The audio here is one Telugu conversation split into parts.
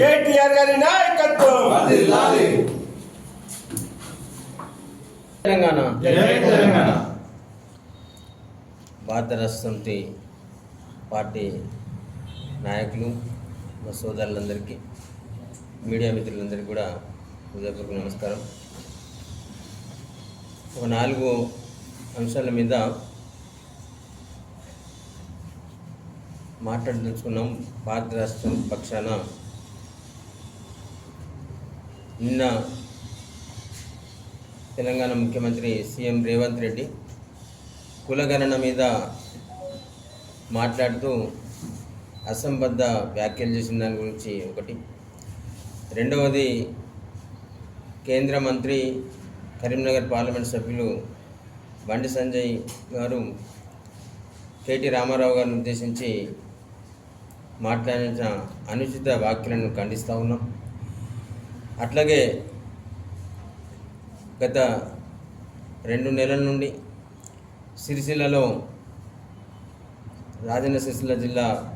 కేటీఆర్ గారి నాయకత్వం. తెలంగాణ. భారత రాష్ట్ర సమితి పార్టీ నాయకులు మా సోదరులందరికీ మీడియా మిత్రులందరికీ కూడా హృదయపూర్వక నమస్కారం. ఒక నాలుగు అంశాల మీద మాట్లాడదలుచుకున్నాం భారత రాష్ట్రం పక్షాన నిన్న తెలంగాణ ముఖ్యమంత్రి సీఎం రేవంత్ రెడ్డి కులగణన మీద మాట్లాడుతూ అసంబద్ధ వ్యాఖ్యలు చేసిన దాని గురించి ఒకటి. రెండవది కేంద్ర మంత్రి కరీంనగర్ పార్లమెంట్ సభ్యులు బండి సంజయ్ గారు కేటీ రామారావు గారిని ఉద్దేశించి మాట్లాడిన అనుచిత వ్యాఖ్యలను ఖండిస్తూ ఉన్నాం. అట్లాగే గత రెండు నెలల నుండి సిరిసిల్లలో రాజన్న సిరిసిల్ల జిల్లా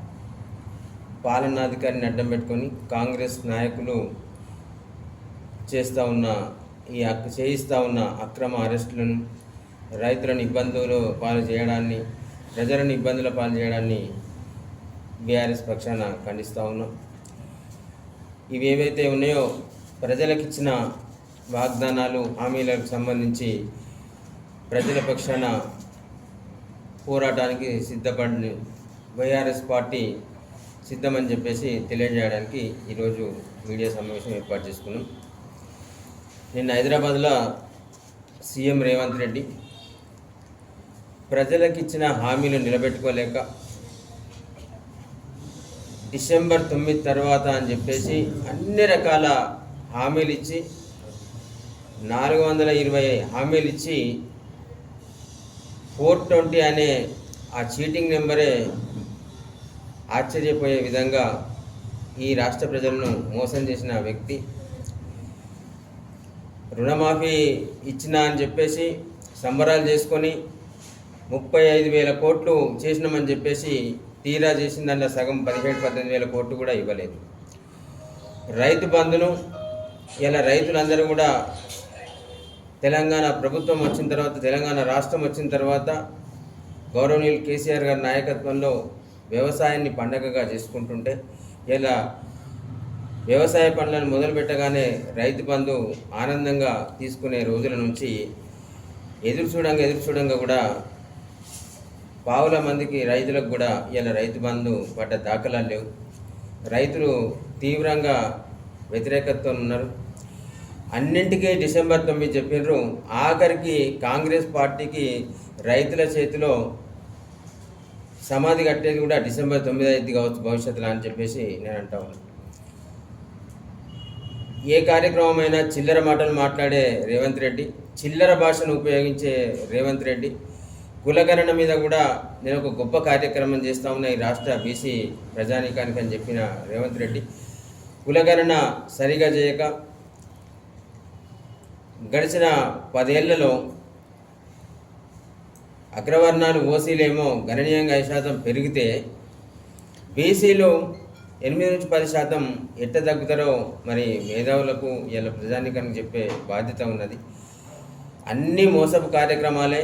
పాలనాధికారిని అడ్డం పెట్టుకొని కాంగ్రెస్ నాయకులు చేస్తూ ఉన్న ఈ చేయిస్తూ ఉన్న అక్రమ అరెస్టులను రైతులను ఇబ్బందులు పాలు చేయడాన్ని ప్రజలను ఇబ్బందుల పాలు చేయడాన్ని బీఆర్ఎస్ పక్షాన ఖండిస్తూ ఉన్నాం. ఇవి ఏవైతే ఉన్నాయో ప్రజలకు ఇచ్చిన వాగ్దానాలు హామీలకు సంబంధించి ప్రజల పక్షాన పోరాటానికి సిద్ధపడి వైఆర్ఎస్ పార్టీ సిద్ధమని చెప్పేసి తెలియజేయడానికి ఈరోజు మీడియా సమావేశం ఏర్పాటు చేసుకున్నాం. నిన్న హైదరాబాద్లో సీఎం రేవంత్ రెడ్డి ప్రజలకు ఇచ్చిన హామీలు నిలబెట్టుకోలేక డిసెంబర్ తొమ్మిది తర్వాత అని చెప్పేసి అన్ని రకాల హామీలు ఇచ్చి నాలుగు వందల ఇరవై హామీలు ఇచ్చి ఫోర్ ట్వంటీ అనే ఆ చీటింగ్ నెంబరే ఆశ్చర్యపోయే విధంగా ఈ రాష్ట్ర ప్రజలను మోసం చేసిన వ్యక్తి. రుణమాఫీ ఇచ్చిన అని చెప్పేసి సంబరాలు చేసుకొని ముప్పై ఐదు వేల కోట్లు చేసినామని చెప్పేసి తీరా చేసిన దాంట్లో సగం పదిహేడు పద్దెనిమిది వేల కోట్లు కూడా ఇవ్వలేదు. రైతు బంధును ఇలా రైతులందరూ కూడా తెలంగాణ ప్రభుత్వం వచ్చిన తర్వాత తెలంగాణ రాష్ట్రం వచ్చిన తర్వాత గౌరవనీయులు కేసీఆర్ గారి నాయకత్వంలో వ్యవసాయాన్ని పండగగా చేసుకుంటుంటే ఇలా వ్యవసాయ పనులను మొదలు పెట్టగానే రైతు బంధు ఆనందంగా తీసుకునే రోజుల నుంచి ఎదురు చూడంగా ఎదురు చూడంగా కూడా పావుల మందికి రైతులకు కూడా ఇలా రైతు బంధు పడ్డ దాఖలాలు లేవు. రైతులు తీవ్రంగా వ్యతిరేకతతో ఉన్నారు. అన్నింటికీ డిసెంబర్ తొమ్మిది చెప్పినారు ఆఖరికి కాంగ్రెస్ పార్టీకి రైతుల చేతిలో సమాధి కట్టేది కూడా డిసెంబర్ తొమ్మిది ఐదు కావచ్చు భవిష్యత్తులో అని చెప్పేసి నేను అంటా ఉన్నాను ఏ కార్యక్రమం అయినా చిల్లర మాటలు మాట్లాడే రేవంత్ రెడ్డి చిల్లర భాషను ఉపయోగించే రేవంత్ రెడ్డి కులగణన మీద కూడా నేను ఒక గొప్ప కార్యక్రమం చేస్తా ఉన్నా ఈ రాష్ట్ర బీసీ ప్రజానీకానికి అని చెప్పిన రేవంత్ రెడ్డి. కులగణన సరిగా చేయక గడిచిన పదేళ్ళలో అగ్రవర్ణాలు ఓసీలేమో గణనీయంగా ఐదు శాతం పెరిగితే బీసీలు ఎనిమిది నుంచి పది శాతం ఎట్ట తగ్గుతారో మరి మేధావులకు ఇలా ప్రజానికానికి చెప్పే బాధ్యత ఉన్నది. అన్ని మోసపు కార్యక్రమాలే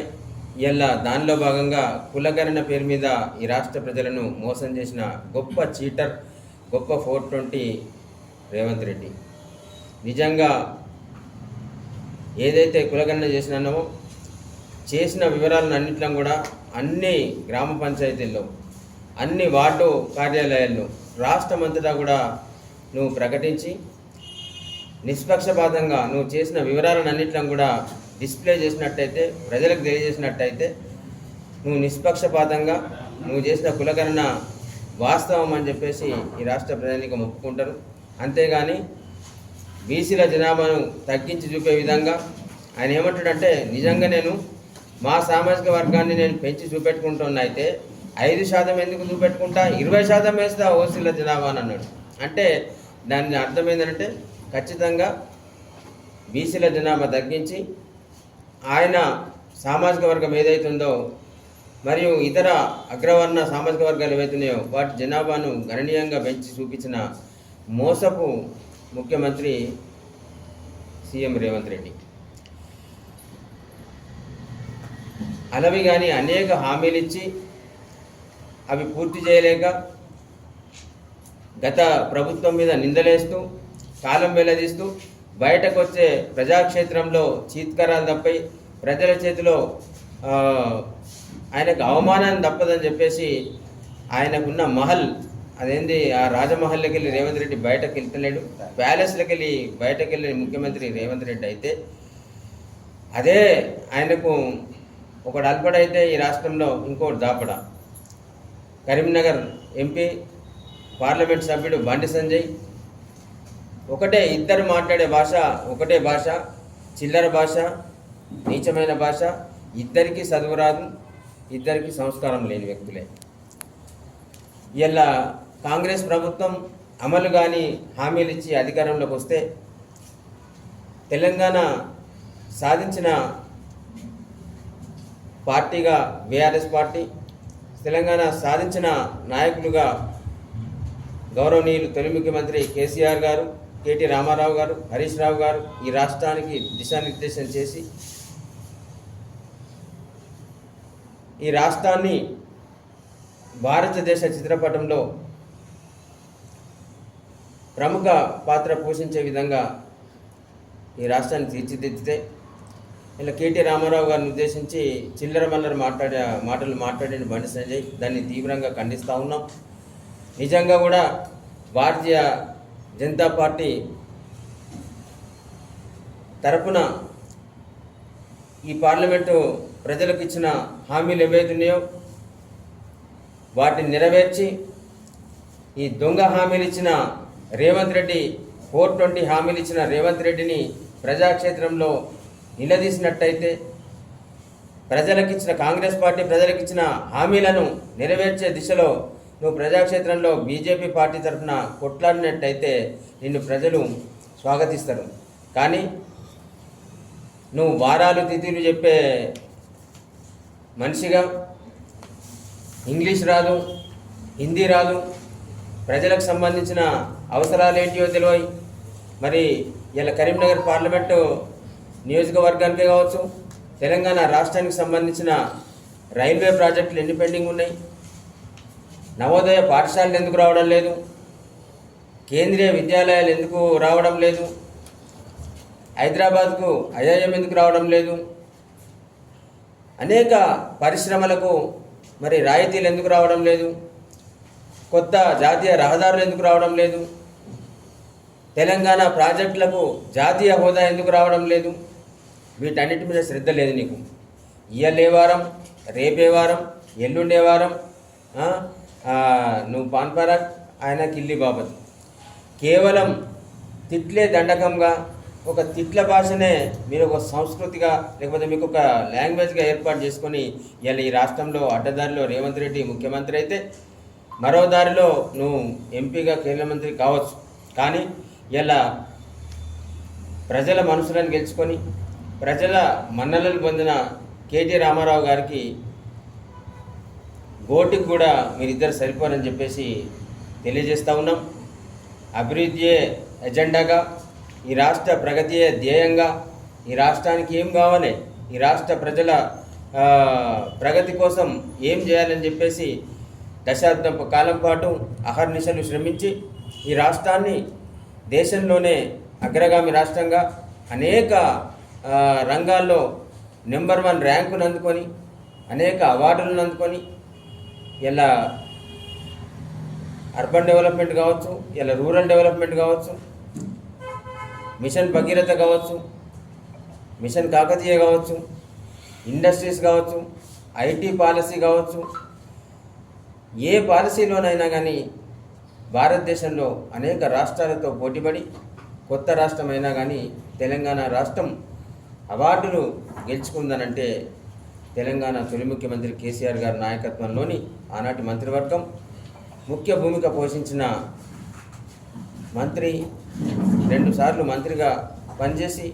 ఇలా దానిలో భాగంగా కులగణన పేరు మీద ఈ రాష్ట్ర ప్రజలను మోసం చేసిన గొప్ప చీటర్ గొప్ప ఫోర్ ట్వంటీ రేవంత్ రెడ్డి. నిజంగా ఏదైతే కులగణన చేసినానో చేసిన వివరాలను అన్నిట్లో కూడా అన్ని గ్రామ పంచాయతీల్లో అన్ని వార్డు కార్యాలయాల్లో రాష్ట్రమంతటా కూడా నువ్వు ప్రకటించి నిష్పక్షపాతంగా నువ్వు చేసిన వివరాలను అన్నిట్లో కూడా డిస్ప్లే చేసినట్టయితే ప్రజలకు తెలియజేసినట్టయితే నువ్వు నిష్పక్షపాతంగా నువ్వు చేసిన కులగణన వాస్తవం అని చెప్పేసి ఈ రాష్ట్ర ప్రజానికి ఒప్పుకుంటారు అంతేగాని బీసీల జనాభాను తగ్గించి చూపే విధంగా ఆయన ఏమంటాడంటే నిజంగా నేను మా సామాజిక వర్గాన్ని నేను పెంచి చూపెట్టుకుంటున్నా అయితే ఐదు శాతం ఎందుకు చూపెట్టుకుంటా? ఇరవై శాతం వేస్తా ఓసీల జనాభా అని అన్నాడు. అంటే దాని అర్థం ఏంటంటే ఖచ్చితంగా బీసీల జనాభా తగ్గించి ఆయన సామాజిక వర్గం ఏదైతే ఉందో మరియు ఇతర అగ్రవర్ణ సామాజిక వర్గాలు ఏవైతున్నాయో వాటి జనాభాను గణనీయంగా పెంచి చూపించిన మోసపు ముఖ్యమంత్రి సీఎం రేవంత్ రెడ్డి. అలవి కానీ అనేక హామీలు ఇచ్చి అవి పూర్తి చేయలేక గత ప్రభుత్వం మీద నిందలేస్తూ కాలం వెల్లదీస్తూ బయటకు వచ్చే ప్రజాక్షేత్రంలో చీత్కరాలు తప్పై ప్రజల చేతిలో ఆయనకు అవమానం తప్పదని చెప్పేసి ఆయనకున్న మహల్ అదేంది ఆ రాజమహల్లోకి వెళ్ళి రేవంత్ రెడ్డి బయటకు వెళ్తలేడు ప్యాలెస్లోకి వెళ్ళి బయటకు వెళ్ళిన ముఖ్యమంత్రి రేవంత్ రెడ్డి అయితే అదే ఆయనకు ఒకడు అల్పడైతే ఈ రాష్ట్రంలో ఇంకోటి దాపడ. కరీంనగర్ ఎంపీ పార్లమెంట్ సభ్యుడు బండి సంజయ్ ఒకటే ఇద్దరు మాట్లాడే భాష ఒకటే భాష చిల్లర భాష నీచమైన భాష ఇద్దరికి చదువు రాదు ఇద్దరికి సంస్కారం లేని వ్యక్తులే. ఇలా కాంగ్రెస్ ప్రభుత్వం అమలు కానీ హామీలు ఇచ్చి అధికారంలోకి వస్తే తెలంగాణ సాధించిన పార్టీగా బీఆర్ఎస్ పార్టీ తెలంగాణ సాధించిన నాయకులుగా గౌరవనీయులు తొలి ముఖ్యమంత్రి కేసీఆర్ గారు కేటీ రామారావు గారు హరీష్ రావు గారు ఈ రాష్ట్రానికి దిశానిర్దేశం చేసి ఈ రాష్ట్రాన్ని భారతదేశ చిత్రపటంలో ప్రముఖ పాత్ర పోషించే విధంగా ఈ రాష్ట్రాన్ని తీర్చిదిద్దితే ఇలా కేటీ రామారావు గారిని ఉద్దేశించి చిల్లర మల్లర మాట్లాడే మాటలు మాట్లాడిన బండి సంజయ్ దాన్ని తీవ్రంగా ఖండిస్తూ ఉన్నాం. నిజంగా కూడా భారతీయ జనతా పార్టీ తరపున ఈ పార్లమెంటు ప్రజలకు ఇచ్చిన హామీలు ఏవైతున్నాయో వాటిని నెరవేర్చి ఈ దొంగ హామీలు ఇచ్చిన రేవంత్ రెడ్డి ఫోర్ ట్వంటీ హామీలు ఇచ్చిన రేవంత్ రెడ్డిని ప్రజాక్షేత్రంలో నిలదీసినట్టయితే ప్రజలకిచ్చిన కాంగ్రెస్ పార్టీ ప్రజలకిచ్చిన హామీలను నెరవేర్చే దిశలో నువ్వు ప్రజాక్షేత్రంలో బీజేపీ పార్టీ తరఫున కొట్లాడినట్టయితే నిన్ను ప్రజలు స్వాగతిస్తారు. కానీ నువ్వు వారాలు తిథులు చెప్పే మనిషిగా ఇంగ్లీష్ రాదు హిందీ రాదు ప్రజలకు సంబంధించిన అవసరాలు ఏంటియో తెలియదు మరి ఇలా కరీంనగర్ పార్లమెంటు నియోజకవర్గానికే కావచ్చు తెలంగాణ రాష్ట్రానికి సంబంధించిన రైల్వే ప్రాజెక్టులు ఎన్ని పెండింగ్ ఉన్నాయి? నవోదయ పాఠశాలలు ఎందుకు రావడం లేదు? కేంద్రీయ విద్యాలయాలు ఎందుకు రావడం లేదు? హైదరాబాద్కు ఐఐఎం ఎందుకు రావడం లేదు? అనేక పరిశ్రమలకు మరి రాయితీలు ఎందుకు రావడం లేదు? కొత్త జాతీయ రహదారులు ఎందుకు రావడం లేదు? తెలంగాణ ప్రాజెక్టులకు జాతీయ హోదా ఎందుకు రావడం లేదు? వీటన్నిటి మీద శ్రద్ధ లేదు నీకు. ఇయ్యలే వారం రేపే వారం ఎల్లుండే వారం నువ్వు పాన్పరాగ్ ఆయన కిల్లి బాబత్. కేవలం తిట్లే దండకంగా ఒక తిట్ల భాషనే మీరు ఒక సంస్కృతిగా లేకపోతే మీకు ఒక లాంగ్వేజ్గా ఏర్పాటు చేసుకొని ఇలా ఈ రాష్ట్రంలో అడ్డదారిలో రేవంత్ రెడ్డి ముఖ్యమంత్రి అయితే మరో దారిలో నువ్వు ఎంపీగా కేంద్ర మంత్రి కావచ్చు. కానీ ఇలా ప్రజల మనసులను గెలుచుకొని ప్రజల మన్నలను పొందిన కేటీ రామారావు గారికి గోటికి కూడా మీరిద్దరు సరిపోరని చెప్పేసి తెలియజేస్తూ ఉన్నాం. అభివృద్ధియే ఎజెండాగా ఈ రాష్ట్ర ప్రగతియే ధ్యేయంగా ఈ రాష్ట్రానికి ఏం కావాలి ఈ రాష్ట్ర ప్రజల ప్రగతి కోసం ఏం చేయాలని చెప్పేసి దశాబ్దం కాలం పాటు అహర్నిశలు శ్రమించి ఈ రాష్ట్రాన్ని దేశంలోనే అగ్రగామి రాష్ట్రంగా అనేక రంగాల్లో నెంబర్ వన్ ర్యాంకును అందుకొని అనేక అవార్డులను అందుకొని ఇలా అర్బన్ డెవలప్మెంట్ కావచ్చు ఇలా రూరల్ డెవలప్మెంట్ కావచ్చు మిషన్ భగీరథ కావచ్చు మిషన్ కాకతీయ కావచ్చు ఇండస్ట్రీస్ కావచ్చు ఐటీ పాలసీ కావచ్చు ఏ పాలసీలోనైనా కానీ భారతదేశంలో అనేక రాష్ట్రాలతో పోటీపడి కొత్త రాష్ట్రం అయినా కానీ తెలంగాణ రాష్ట్రం అవార్డులు గెలుచుకుందనంటే తెలంగాణ తొలి ముఖ్యమంత్రి కేసీఆర్ గారి నాయకత్వంలోని ఆనాటి మంత్రివర్గం. ముఖ్య భూమిక పోషించిన మంత్రి రెండుసార్లు మంత్రిగా పనిచేసి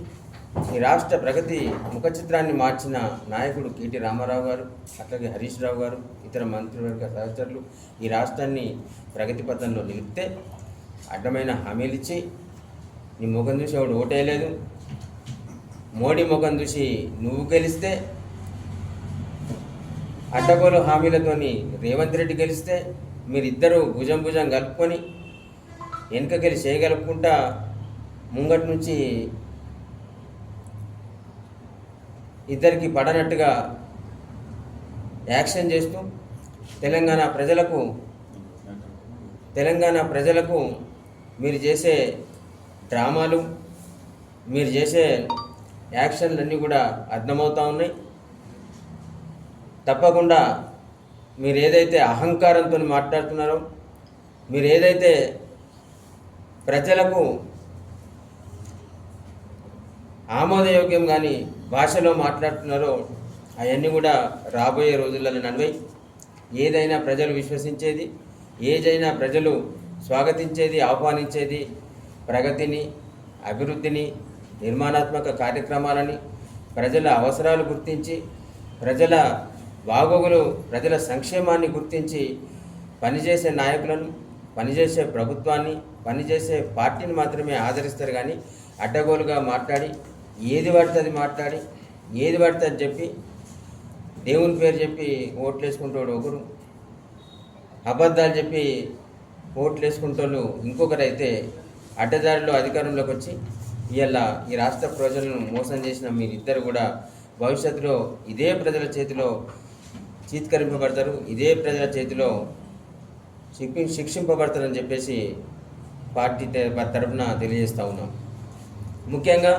ఈ రాష్ట్ర ప్రగతి ముఖ చిత్రాన్ని మార్చిన నాయకుడు కేటి రామారావు గారు అట్లాగే హరీష్ రావు గారు ఇతర మంత్రివర్గ సహచరులు ఈ రాష్ట్రాన్ని ప్రగతి పథంలో నిలిపితే అడ్డమైన హామీలు ఇచ్చి నీ ముఖం చూసి ఎవడు ఓటేయలేదు. మోడీ ముఖం చూసి నువ్వు గెలిస్తే అడ్డగోలు హామీలతోని రేవంత్ రెడ్డి గెలిస్తే మీరిద్దరూ భుజం భుజం కలుపుకొని వెనుకకెళ్ళి చేయగలుపుకుంటా ముంగటి నుంచి ఇద్దరికి పడనట్టుగా యాక్షన్ చేస్తూ తెలంగాణ ప్రజలకు తెలంగాణ ప్రజలకు మీరు చేసే డ్రామాలు మీరు చేసే యాక్షన్లన్నీ కూడా అర్థమవుతూ ఉన్నాయి. తప్పకుండా మీరు ఏదైతే అహంకారంతో మాట్లాడుతున్నారో మీరు ఏదైతే ప్రజలకు ఆమోదయోగ్యం కానీ భాషలో మాట్లాడుతున్నారో అవన్నీ కూడా రాబోయే రోజులలో నడివై ఏదైనా ప్రజలు విశ్వసించేది ఏదైనా ప్రజలు స్వాగతించేది ఆహ్వానించేది ప్రగతిని అభివృద్ధిని నిర్మాణాత్మక కార్యక్రమాలని ప్రజల అవసరాలు గుర్తించి ప్రజల బాగోగులు ప్రజల సంక్షేమాన్ని గుర్తించి పనిచేసే నాయకులను పనిచేసే ప్రభుత్వాన్ని పనిచేసే పార్టీని మాత్రమే ఆదరిస్తారు కానీ అడ్డగోలుగా మాట్లాడి ఏది పడితే అది మాట్లాడి ఏది పడితే అది చెప్పి దేవుని పేరు చెప్పి ఓట్లు వేసుకుంటాడు ఒకరు అబద్ధాలు చెప్పి ఓట్లు వేసుకుంటోళ్ళు ఇంకొకరు అయితే అడ్డదారిలో అధికారంలోకి వచ్చి ఇవాళ ఈ రాష్ట్ర ప్రజలను మోసం చేసిన మీరిద్దరు కూడా భవిష్యత్తులో ఇదే ప్రజల చేతిలో చీత్కరింపబడతారు. ఇదే ప్రజల చేతిలో శిక్షి శిక్షింపబడతారని చెప్పేసి పార్టీ తరఫున తెలియజేస్తూ ఉన్నాం. ముఖ్యంగా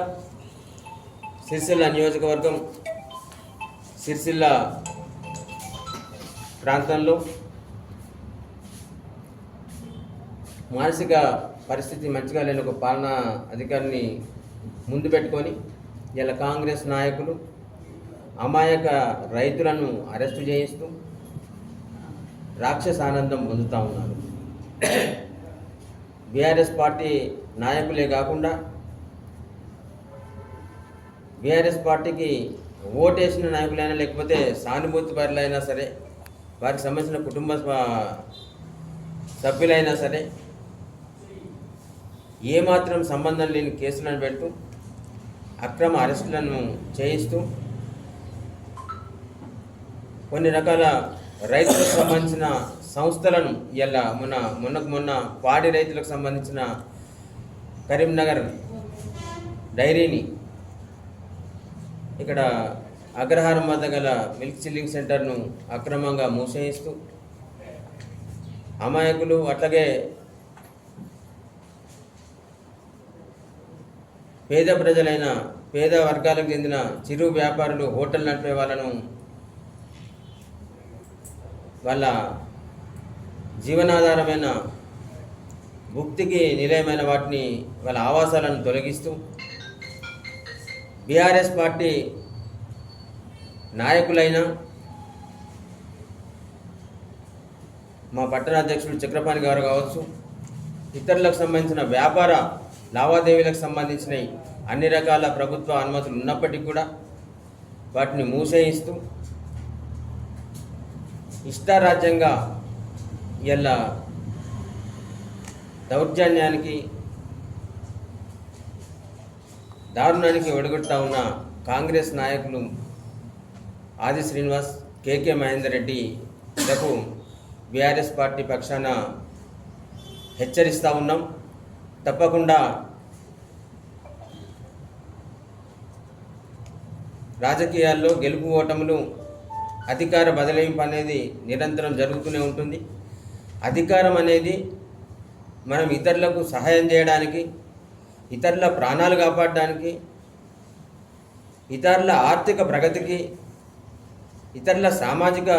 సిరిసిల్ల నియోజకవర్గం సిరిసిల్ల ప్రాంతంలో మానసిక పరిస్థితి మంచిగా లేని ఒక పాలనా అధికారిని ముందు పెట్టుకొని ఇలా కాంగ్రెస్ నాయకులు అమాయక రైతులను అరెస్టు చేయిస్తూ రాక్షస ఆనందం పొందుతూ ఉన్నారు. బీఆర్ఎస్ పార్టీ నాయకులే కాకుండా బీఆర్ఎస్ పార్టీకి ఓటేసిన నాయకులైనా లేకపోతే సానుభూతి పరులైనా సరే వారికి సంబంధించిన కుటుంబ సభ్యులైనా సరే ఏమాత్రం సంబంధం లేని కేసులను పెడుతూ అక్రమ అరెస్టులను చేయిస్తూ కొన్ని రకాల రైతులకు సంబంధించిన సంస్థలను ఇలా మొన్న మొన్నకు మొన్న పాడి రైతులకు సంబంధించిన కరీంనగర్ డైరీని ఇక్కడ అగ్రహారం వద్ద గల మిల్క్ చిల్లింగ్ సెంటర్ను అక్రమంగా మూసేయిస్తూ అమాయకులు అట్లాగే పేద ప్రజలైన పేద వర్గాలకు చెందిన చిరు వ్యాపారులు హోటల్ నడిపే వాళ్ళను వాళ్ళ జీవనాధారమైన భుక్తికి నిలయమైన వాటిని వాళ్ళ ఆవాసాలను తొలగిస్తూ బీఆర్ఎస్ పార్టీ నాయకులైన మా పట్టణ అధ్యక్షుడు చక్రపాణి గారు కావచ్చు ఇతరులకు సంబంధించిన వ్యాపార లావాదేవీలకు సంబంధించిన అన్ని రకాల ప్రభుత్వ అనుమతులు ఉన్నప్పటికీ కూడా వాటిని మూసేయిస్తూ ఇష్టారాజ్యంగా ఇలా దౌర్జన్యానికి దారుణానికి ఒడిగొట్టా ఉన్న కాంగ్రెస్ నాయకులు ఆది శ్రీనివాస్ కేకే మహేందర్ రెడ్డిలకు బీఆర్ఎస్ పార్టీ పక్షాన హెచ్చరిస్తూ ఉన్నాం. తప్పకుండా రాజకీయాల్లో గెలుపు ఓటములు అధికార బదలాయింపు అనేది నిరంతరం జరుగుతూనే ఉంటుంది. అధికారం అనేది మనం ఇతరులకు సహాయం చేయడానికి ఇతరుల ప్రాణాలు కాపాడడానికి ఇతరుల ఆర్థిక ప్రగతికి ఇతరుల సామాజిక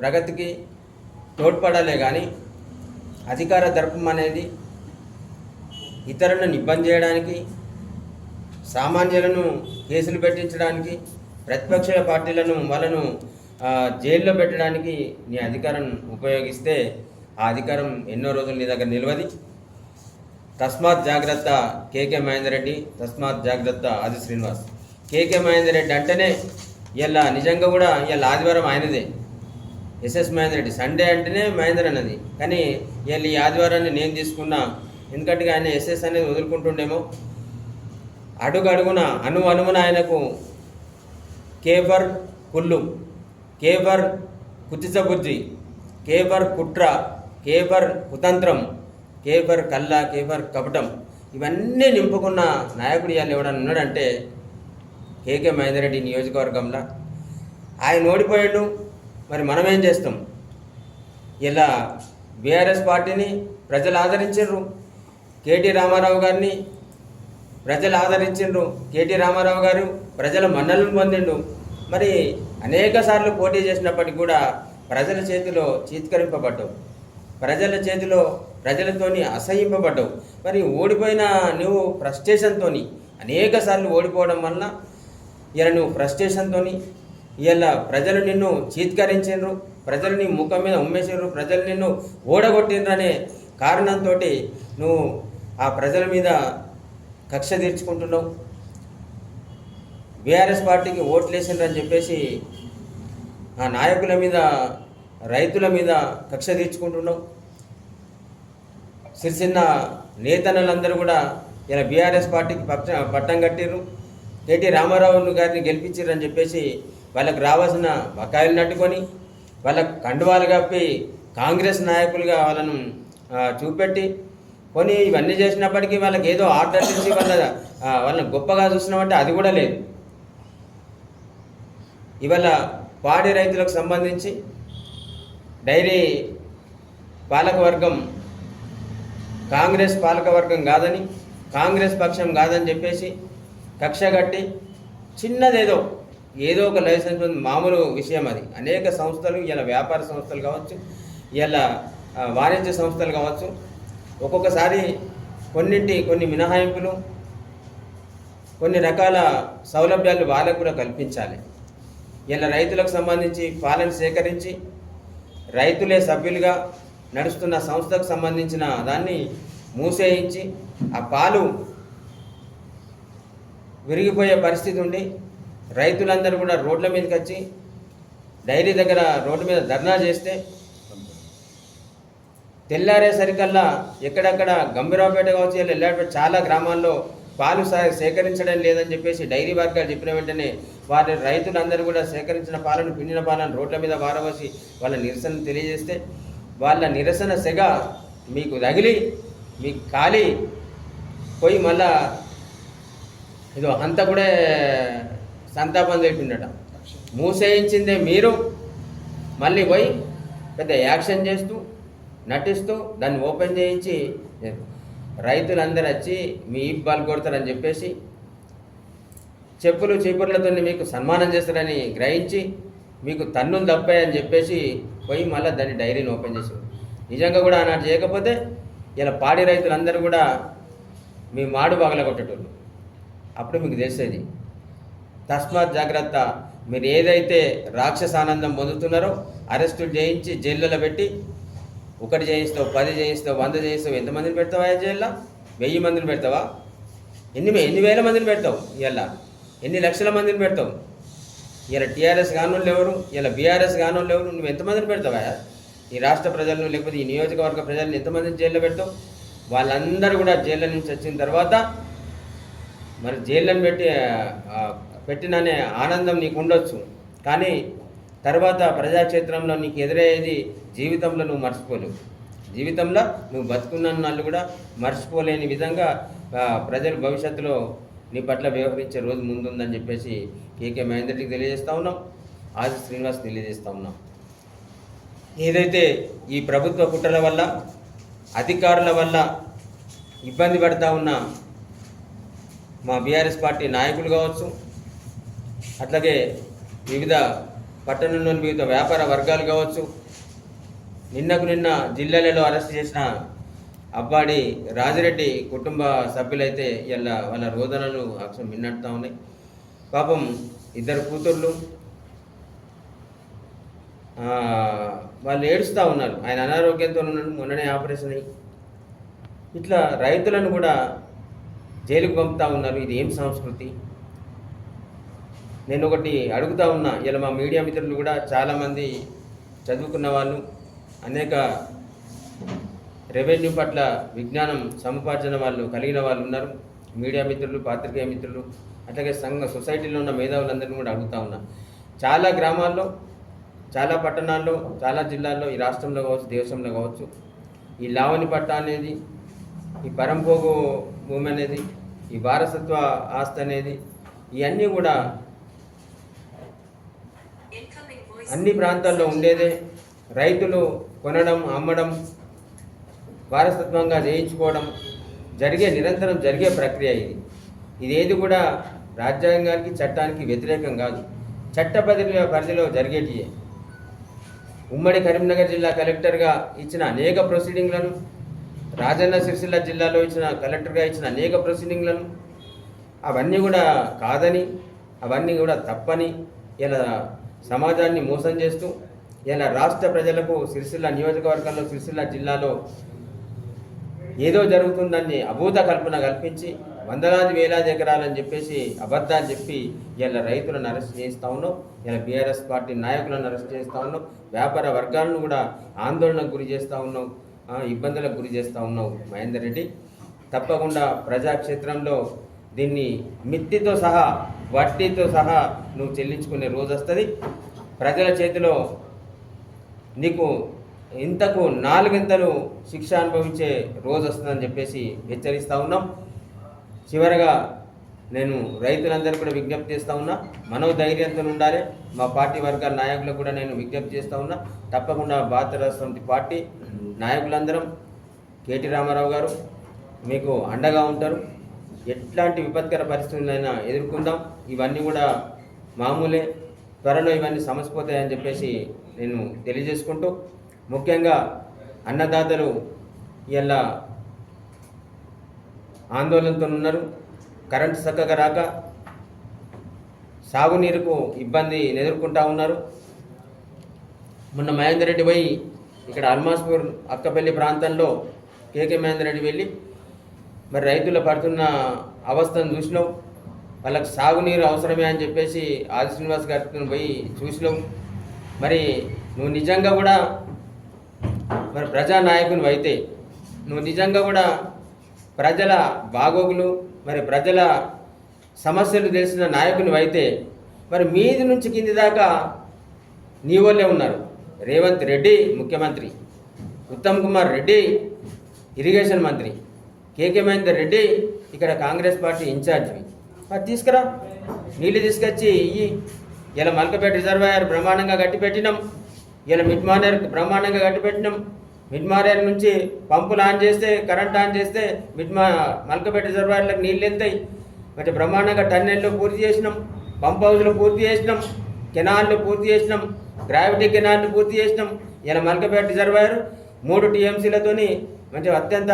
ప్రగతికి తోడ్పడాలే కానీ అధికార దర్పం అనేది ఇతరులను ఇబ్బంది చేయడానికి సామాన్యులను కేసులు పెట్టించడానికి ప్రతిపక్ష పార్టీలను వాళ్ళను జైల్లో పెట్టడానికి నీ అధికారం ఉపయోగిస్తే ఆ అధికారం ఎన్నో రోజులు నీ దగ్గర నిలవది. తస్మాత్ జాగ్రత్త కేకే మహేందర్ రెడ్డి తస్మాత్ జాగ్రత్త ఆది శ్రీనివాస్. కేకే మహేందర్ రెడ్డి అంటేనే ఇలా నిజంగా కూడా ఇలా ఆదివారం ఆయనదే. ఎస్ఎస్ మహేందర్ రెడ్డి సండే అంటేనే మహేందర్ అన్నది. కానీ వీళ్ళు ఈ ఆదివారాన్ని నేను తీసుకున్నా ఎందుకంటే ఆయన ఎస్ఎస్ అనేది వదులుకుంటుండేమో. అడుగు అడుగున అను అనుమున ఆయనకు కేఫర్ కుల్లు. కేవర్ కుతిసబుద్ధి కేవర్ కుట్ర కేవర్ కుతంత్రం కేవర్ కళ్ళ కేవర్ కపటం ఇవన్నీ నింపుకున్న నాయకుడు ఇవాళ ఎవడన్నా ఉన్నాడంటే కేకే మహేందర్ రెడ్డి నియోజకవర్గంలో. ఆయన ఓడిపోయాడు. మరి మనం ఏం చేస్తాం? ఇలా బీఆర్ఎస్ పార్టీని ప్రజలు ఆదరించారు కేటీ రామారావు గారిని ప్రజలు ఆదరించిండ్రు కేటీ రామారావు గారు ప్రజల మన్నలను పొందిండు. మరి అనేక సార్లు పోటీ చేసినప్పటికీ కూడా ప్రజల చేతిలో చీత్కరింపబడ్డావు. ప్రజల చేతిలో ప్రజలతోని అసహింపబడ్డావు. మరి ఓడిపోయిన నువ్వు ఫ్రస్ట్రేషన్తో అనేక సార్లు ఓడిపోవడం వలన ఇలా నువ్వు ఫ్రస్ట్రేషన్తో ఇలా ప్రజలు నిన్ను చీత్కరించిండ్రు ప్రజలు నీ ముఖం మీద ఉమ్మేసిండ్రు ప్రజలు నిన్ను ఓడగొట్టిండ్రు అనే కారణంతో నువ్వు ఆ ప్రజల మీద కక్ష తీర్చుకుంటున్నావు. బీఆర్ఎస్ పార్టీకి ఓట్లు వేసిండ్రని చెప్పేసి ఆ నాయకుల మీద రైతుల మీద కక్ష తీర్చుకుంటున్నావు సిరిసిన్న నేతన్నలందరూ కూడా ఇలా బీఆర్ఎస్ పార్టీకి పక్ష పట్టం కట్టిర్రు. కేటీ రామారావు గారిని గెలిపించారని చెప్పేసి వాళ్ళకి రావాల్సిన బకాయిలు నట్టుకొని వాళ్ళకు కండువాలు కప్పి కాంగ్రెస్ నాయకులుగా వాళ్ళను చూపెట్టి కొని ఇవన్నీ చేసినప్పటికీ వాళ్ళకి ఏదో ఆర్డర్ చేసి వాళ్ళ వాళ్ళని గొప్పగా చూసినామంటే అది కూడా లేదు. ఇవాళ పాడి రైతులకు సంబంధించి డైరీ పాలకవర్గం కాంగ్రెస్ పాలకవర్గం కాదని కాంగ్రెస్ పక్షం కాదని చెప్పేసి కక్ష కట్టి చిన్నదేదో ఏదో ఒక లైసెన్స్ ఉంది మామూలు విషయం అది. అనేక సంస్థలు ఇలా వ్యాపార సంస్థలు కావచ్చు ఇలా వాణిజ్య సంస్థలు కావచ్చు ఒక్కొక్కసారి కొన్నింటి కొన్ని మినహాయింపులు కొన్ని రకాల సౌలభ్యాలు వాళ్ళకు కూడా కల్పించాలి. ఇలా రైతులకు సంబంధించి పాలన సేకరించి రైతులే సభ్యులుగా నడుస్తున్న సంస్థకు సంబంధించిన దాన్ని మూసేయించి ఆ పాలు విరిగిపోయే పరిస్థితి ఉండి రైతులందరూ కూడా రోడ్ల మీదకి వచ్చి డైరీ దగ్గర రోడ్డు మీద ధర్నా చేస్తే తెల్లారేసరికల్లా ఎక్కడెక్కడ గంభీరావుపేట కావచ్చు ఇలా చాలా గ్రామాల్లో పాలు సా- సేకరించడం లేదని చెప్పేసి డైరీ వర్గాలు చెప్పిన వెంటనే వారి రైతులందరూ కూడా సేకరించిన పాలను పిండిన పాలను రోడ్ల మీద వారవసి వాళ్ళ నిరసన తెలియజేస్తే వాళ్ళ నిరసన సెగ మీకు తగిలి మీకు కాలి పోయి మళ్ళా ఇదో అంత కూడా సంతాపం తెలిపిండట మూసేయించిందే మీరు మళ్ళీ పోయి పెద్ద యాక్షన్ చేస్తూ నటిస్తూ దాన్ని ఓపెన్ చేయించి రైతులందరూ వచ్చి మీ ఇబ్బాలు కొడతారని చెప్పేసి చెప్పులు చీపుర్లతో మీకు సన్మానం చేస్తారని గ్రహించి మీకు తన్నులు తప్పాయని చెప్పేసి పోయి మళ్ళీ దాన్ని డైరీని ఓపెన్ చేసి నిజంగా కూడా ఆనాడు చేయకపోతే ఇలా పాడి రైతులందరూ కూడా మీ మాడు పగలగొట్టేటోళ్ళు అప్పుడు మీకు తెలిసేది. తస్మాత్ జాగ్రత్త. మీరు ఏదైతే రాక్షస ఆనందం పొందుతున్నారో అరెస్టులు చేయించి జైళ్ళలో పెట్టి ఒకటి చేయిస్తావు పది చేయిస్తావు వంద చేయిస్తావు ఎంతమందిని పెడతావా ఆ జైల్లో? వెయ్యి మందిని పెడతావా? ఎన్ని ఎన్ని వేల మందిని పెడతావు? ఇలా ఎన్ని లక్షల మందిని పెడతావు? ఇలా టీఆర్ఎస్ కానోళ్ళు ఎవరు? ఇలా బీఆర్ఎస్ కానోళ్ళు ఎవరు? నువ్వు ఎంతమందిని పెడతావా? ఈ రాష్ట్ర ప్రజలను లేకపోతే ఈ నియోజకవర్గ ప్రజలను ఎంతమందిని జైల్లో పెడతావు? వాళ్ళందరూ కూడా జైళ్ళ నుంచి వచ్చిన తర్వాత మరి జైళ్ళను పెట్టి పెట్టిననే పెట్టిన అనే ఆనందం నీకు ఉండొచ్చు కానీ తర్వాత ప్రజాక్షేత్రంలో నీకు ఎదురయ్యేది జీవితంలో నువ్వు మర్చిపోలేవు. జీవితంలో నువ్వు బతుకున్న నాళ్ళు కూడా మర్చిపోలేని విధంగా ప్రజలు భవిష్యత్తులో నీ పట్ల వ్యవహరించే రోజు ముందుందని చెప్పేసి కేకే మహేందర్కి తెలియజేస్తా ఉన్నాం. ఆది శ్రీనివాస్ తెలియజేస్తా ఉన్నాం. ఏదైతే ఈ ప్రభుత్వ కుట్రల వల్ల అధికారుల వల్ల ఇబ్బంది పడతా ఉన్న మా బీఆర్ఎస్ పార్టీ నాయకులు కావచ్చు అట్లాగే వివిధ పట్టణంలోని వివిధ వ్యాపార వర్గాలు కావచ్చు నిన్నకు నిన్న జిల్లాలలో అరెస్ట్ చేసిన అబ్బాడి రాజిరెడ్డి కుటుంబ సభ్యులైతే ఇలా వాళ్ళ రోదనలు అక్షరం మిన్నట్టుతా ఉన్నాయి. పాపం ఇద్దరు కూతుర్లు వాళ్ళు ఏడుస్తూ ఉన్నారు. ఆయన అనారోగ్యంతో ఉన్నాడు మొన్ననే ఆపరేషన్ అయ్యి. ఇట్లా రైతులను కూడా జైలుకు పంపుతా ఉన్నారు. ఇది ఏం సంస్కృతి? నేను ఒకటి అడుగుతా ఉన్నా. ఇలా మా మీడియా మిత్రులు కూడా చాలామంది చదువుకున్న వాళ్ళు అనేక రెవెన్యూ పట్ల విజ్ఞానం సముపార్జన వాళ్ళు కలిగిన వాళ్ళు ఉన్నారు. మీడియా మిత్రులు పాత్రికేయ మిత్రులు అట్లాగే సంఘ సొసైటీలో ఉన్న మేధావులందరినీ కూడా అడుగుతా ఉన్నా. చాలా గ్రామాల్లో చాలా పట్టణాల్లో చాలా జిల్లాల్లో ఈ రాష్ట్రంలో కావచ్చు దేశంలో కావచ్చు ఈ లావణి పట్ట అనేది ఈ పరంపోగు భూమి అనేది ఈ వారసత్వ ఆస్తి అనేది ఇవన్నీ కూడా అన్ని ప్రాంతాల్లో ఉండేదే. రైతులు కొనడం అమ్మడం వారసత్వంగా చేయించుకోవడం జరిగే నిరంతరం జరిగే ప్రక్రియ ఇది. ఇదేది కూడా రాజ్యాంగానికి చట్టానికి వ్యతిరేకం కాదు. చట్ట పరిధిలో పరిధిలో జరిగేటియే. ఉమ్మడి కరీంనగర్ జిల్లా కలెక్టర్గా ఇచ్చిన అనేక ప్రొసీడింగ్లను రాజన్న సిరిసిల్ల జిల్లాలో ఇచ్చిన కలెక్టర్గా ఇచ్చిన అనేక ప్రొసీడింగ్లను అవన్నీ కూడా కాదని అవన్నీ కూడా తప్పని ఇలా సమాజాన్ని మోసం చేస్తూ ఇలా రాష్ట్ర ప్రజలకు సిరిసిల్ల నియోజకవర్గంలో సిరిసిల్ల జిల్లాలో ఏదో జరుగుతుందని అభూత కల్పన కల్పించి వందలాది వేలాది ఎకరాలని చెప్పేసి అబద్ధాలు చెప్పి ఇలా రైతులను అరెస్ట్ చేస్తూ ఉన్నాం. ఇలా బీఆర్ఎస్ పార్టీ నాయకులను అరెస్ట్ చేస్తూ ఉన్నాం. వ్యాపార వర్గాలను కూడా ఆందోళనకు గురి చేస్తూ ఉన్నాం. ఇబ్బందులకు గురి చేస్తూ ఉన్నావు మహేందర్ రెడ్డి. తప్పకుండా ప్రజాక్షేత్రంలో దీన్ని మిత్తితో సహా వడ్డీతో సహా నువ్వు చెల్లించుకునే రోజు వస్తుంది. ప్రజల చేతిలో నీకు ఇంతకు నాలుగింతలు శిక్ష అనుభవించే రోజు వస్తుందని చెప్పేసి హెచ్చరిస్తూ ఉన్నాం. చివరగా నేను రైతులందరూ కూడా విజ్ఞప్తి చేస్తూ ఉన్నా. మనోధైర్యంతో ఉండాలి. మా పార్టీ వర్గాల నాయకులకు కూడా నేను విజ్ఞప్తి చేస్తూ ఉన్నా. తప్పకుండా భారత సమితి పార్టీ నాయకులందరం కేటీ రామారావు గారు మీకు అండగా ఉంటారు. ఎట్లాంటి విపత్కర పరిస్థితులైనా ఎదుర్కొందాం. ఇవన్నీ కూడా మామూలే. త్వరలో ఇవన్నీ సమసిపోతాయని చెప్పేసి నేను తెలియజేసుకుంటూ ముఖ్యంగా అన్నదాతలు ఇలా ఆందోళనతో ఉన్నారు. కరెంటు చక్కగా రాక సాగునీరుకు ఇబ్బంది ఎదుర్కొంటా ఉన్నారు. మొన్న మహేందర్ రెడ్డి పోయి ఇక్కడ అల్మాస్పూర్ అక్కపల్లి ప్రాంతంలో కేకే మహేందర్ రెడ్డి వెళ్ళి మరి రైతులు పడుతున్న అవస్థను చూసినాం. వాళ్ళకి సాగునీరు అవసరమే అని చెప్పేసి ఆది శ్రీనివాస్ గారితో పోయి చూసినాం. మరి నువ్వు నిజంగా కూడా మరి ప్రజానాయకుని అయితే నువ్వు నిజంగా కూడా ప్రజల బాగోగులు మరి ప్రజల సమస్యలు తెలిసిన నాయకుని అయితే మరి మీది నుంచి కింది దాకా నీ వాళ్ళే ఉన్నారు. రేవంత్ రెడ్డి ముఖ్యమంత్రి ఉత్తమ్ కుమార్ రెడ్డి ఇరిగేషన్ మంత్రి కేకే మహేందర్ రెడ్డి ఇక్కడ కాంగ్రెస్ పార్టీ ఇన్ఛార్జ్వి. అది తీసుకురా నీళ్ళు తీసుకొచ్చి ఇయ్యి. ఇలా మల్కపేట రిజర్వాయర్ బ్రహ్మాండంగా కట్టిపెట్టినాం ఇలా మిడ్మానేర్ బ్రహ్మాండంగా కట్టిపెట్టినాం నుంచి పంపులు ఆన్ చేస్తే కరెంట్ ఆన్ చేస్తే మిడ్మా మల్కపేట రిజర్వాయర్లకు నీళ్ళు వెళ్తాయి మరి బ్రహ్మాండంగా టన్నెల్లో పూర్తి చేసినాం. పంప్ హౌస్లు పూర్తి చేసినాం. కెనాల్లు పూర్తి చేసినాం. గ్రావిటీ కెనాల్ని పూర్తి చేసినాం. ఇలా మల్కపేట రిజర్వాయర్ మూడు టీఎంసీలతోని మంచి అత్యంత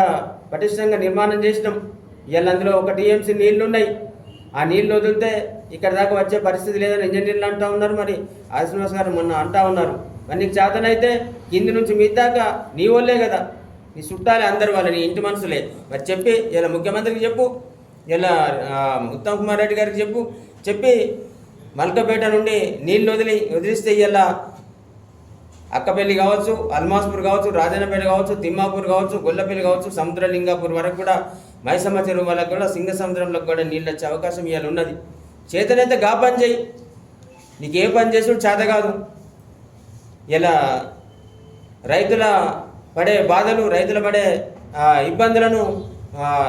పటిష్టంగా నిర్మాణం చేసినాం. ఇలా అందులో ఒక టీఎంసీ నీళ్ళున్నాయి. ఆ నీళ్ళు వదిలితే ఇక్కడ దాకా వచ్చే పరిస్థితి లేదని ఇంజనీర్లు అంటూ ఉన్నారు మరి. ఆశ్రీనివాస్ గారు మొన్న అంటా ఉన్నారు. మరి నీకు చేతనైతే కింది నుంచి మీ దాకా నీ వాళ్ళే కదా. నీ చుట్టాలే అందరు వాళ్ళు నీ ఇంటి మనసులే. మరి చెప్పి ఇలా ముఖ్యమంత్రికి చెప్పు ఇలా ఉత్తమ్ కుమార్ రెడ్డి గారికి చెప్పు చెప్పి మల్కపేట నుండి నీళ్ళు వదిలి వదిలిస్తే ఇలా అక్కపల్లి కావచ్చు అల్మాస్పూర్ కావచ్చు రాజన్నపేట కావచ్చు తిమ్మాపూర్ కావచ్చు గొల్లపల్లి కావచ్చు సముద్రలింగాపూర్ వరకు కూడా మైసమ్మ చెరువు వాళ్ళకు కూడా సింగ సముద్రంలో కూడా నీళ్ళు వచ్చే అవకాశం ఇవాళ ఉన్నది. చేతనైతే గా పని చేయి. నీకు ఏ పని చేసుడు చేత కాదు. ఇలా రైతుల పడే బాధలు రైతుల పడే ఇబ్బందులను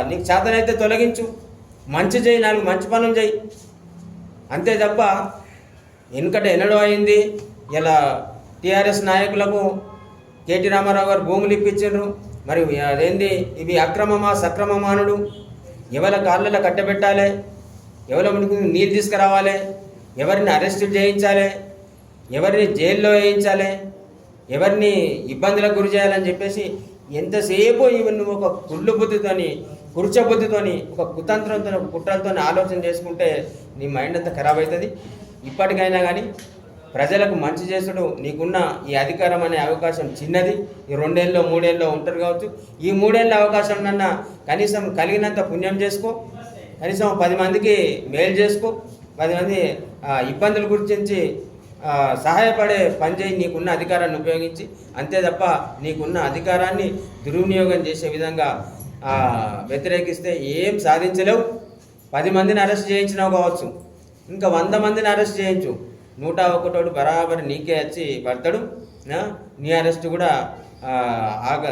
నీకు చేతనైతే తొలగించు. మంచి చేయి నాలుగు మంచి పనులు చేయి. అంతే తప్ప వెనుకట ఎన్నడో అయింది. ఇలా టీఆర్ఎస్ నాయకులకు కేటీ రామారావు గారు భూములు ఇప్పించారు మరి అదేంది? ఇవి అక్రమమా సక్రమమానుడు ఎవరి కాళ్ళలో కట్టబెట్టాలి? ఎవరి ముందుకు నీరు తీసుకురావాలి? ఎవరిని అరెస్ట్ చేయించాలి? ఎవరిని జైల్లో వేయించాలి? ఎవరిని ఇబ్బందులకు గురి చేయాలని చెప్పేసి ఎంతసేపు ఇవి నువ్వు ఒక కుళ్ళు బుద్ధితోని కుర్చ బుద్ధితోని ఒక కుతంత్రంతో ఒక కుట్రలతో ఆలోచన చేసుకుంటే నీ మైండ్ అంతా ఖరాబ్ అవుతుంది. ఇప్పటికైనా కానీ ప్రజలకు మంచి చేసుడు నీకున్న ఈ అధికారం అనే అవకాశం చిన్నది. ఈ రెండేళ్ళలో మూడేళ్ళలో ఉంటారు కావచ్చు. ఈ మూడేళ్ళ అవకాశం నన్న కనీసం కలిగినంత పుణ్యం చేసుకో. కనీసం పది మందికి మేలు చేసుకో. పది మంది ఇబ్బందుల గురించి సహాయపడే పనిచేయి నీకున్న అధికారాన్ని ఉపయోగించి. అంతే తప్ప నీకున్న అధికారాన్ని దుర్వినియోగం చేసే విధంగా వ్యతిరేకిస్తే ఏం సాధించలేవు. పది మందిని అరెస్ట్ చేయించినావు కావచ్చు. ఇంకా వంద మందిని అరెస్ట్ చేయించు. నూట ఒకటోడు బరాబర్ నీకే వచ్చి పడతాడు. నీ అరెస్ట్ కూడా ఆగ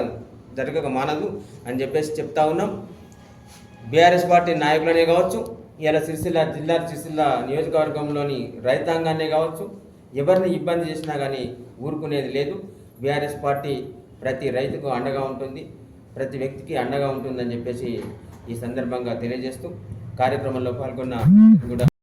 జరగక మానదు అని చెప్పేసి చెప్తా ఉన్నాం. బీఆర్ఎస్ పార్టీ నాయకులనే కావచ్చు ఇలా సిరిసిల్ల జిల్లా సిరిసిల్ల నియోజకవర్గంలోని రైతాంగాన్నే కావచ్చు ఎవరిని ఇబ్బంది చేసినా కానీ ఊరుకునేది లేదు. బీఆర్ఎస్ పార్టీ ప్రతి రైతుకు అండగా ఉంటుంది ప్రతి వ్యక్తికి అండగా ఉంటుందని చెప్పేసి ఈ సందర్భంగా తెలియజేస్తూ కార్యక్రమంలో పాల్గొన్న కూడా